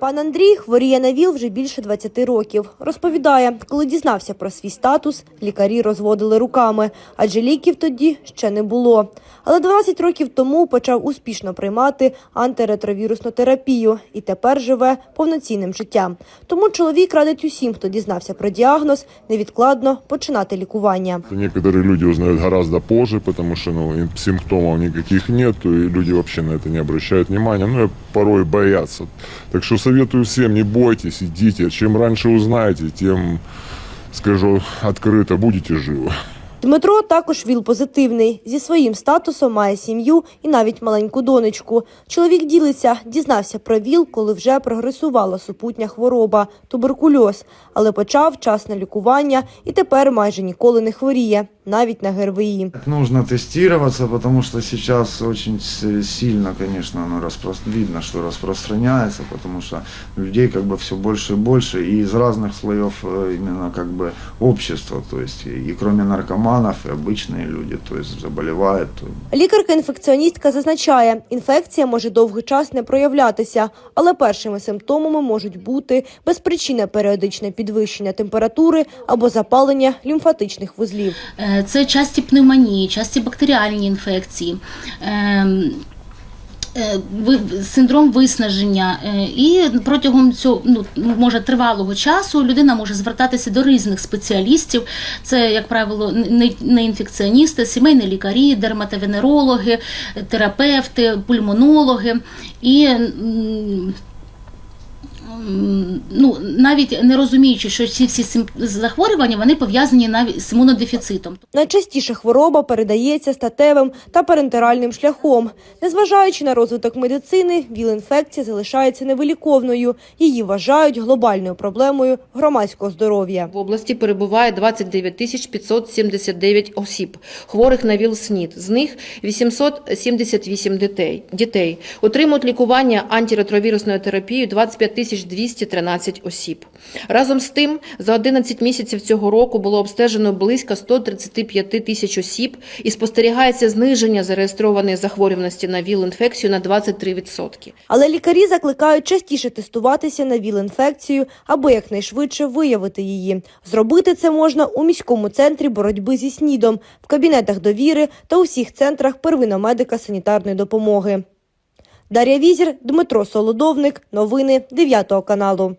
Пан Андрій хворіє на ВІЛ вже більше 20 років. Розповідає, коли дізнався про свій статус, лікарі розводили руками, адже ліків тоді ще не було. Але 12 років тому почав успішно приймати антиретровірусну терапію і тепер живе повноцінним життям. Тому чоловік радить усім, хто дізнався про діагноз, невідкладно починати лікування. Некоторые люди узнают гораздо позже, потому что ну, им симптомов никаких нет, и люди вообще на это не обращают внимания, ну порой боятся. Так что советую всем, не бойтесь, идите. Чем раньше узнаете, тем, скажу открыто, будете живы. Дмитро також ВІЛ-позитивний. Зі своїм статусом має сім'ю і навіть маленьку донечку. Чоловік ділиться, дізнався про ВІЛ, коли вже прогресувала супутня хвороба – туберкульоз. Але почав вчасне лікування і тепер майже ніколи не хворіє, навіть на ГРВІ. Нужно тестироваться, потому что сейчас очень с- сильно, конечно, оно распро... видно, что распространяется, потому что людей как бы все больше и больше, и из разных слоев э, именно как бы общества, то есть и кроме наркоманов, и обычные люди, то есть заболевают. Лікарка-інфекціоністка зазначає, інфекція може довгий час не проявлятися, але першими симптомами можуть бути безпричинне періодичне підвищення температури або запалення лімфатичних вузлів. це часті пневмонії, часті бактеріальні інфекції. ем, е, Синдром виснаження, Е, і протягом цього ну може тривалого часу людина може звертатися до різних спеціалістів. Це, як правило, не, інфекціоністи, сімейні лікарі, дерматовенерологи, терапевти, пульмонологи. І ну, навіть не розуміючи, що ці всі захворювання вони пов'язані навіть з імунодефіцитом. Найчастіше хвороба передається статевим та парентеральним шляхом. Незважаючи на розвиток медицини, ВІЛ-інфекція залишається невиліковною. Її вважають глобальною проблемою громадського здоров'я. В області перебуває 29 тисяч 579 осіб, хворих на ВІЛ-СНІД. З них 878 дітей. дітей. Отримують лікування антиретровірусною терапією 25 тисяч 213 осіб. Разом з тим, за 11 місяців цього року було обстежено близько 135 тисяч осіб і спостерігається зниження зареєстрованої захворюваності на ВІЛ-інфекцію на 23%. Але лікарі закликають частіше тестуватися на ВІЛ-інфекцію, аби якнайшвидше виявити її. Зробити це можна у міському центрі боротьби зі СНІДом, в кабінетах довіри та усіх центрах первинно-медика санітарної допомоги. Дар'я Візір, Дмитро Солодовник. Новини 9 каналу.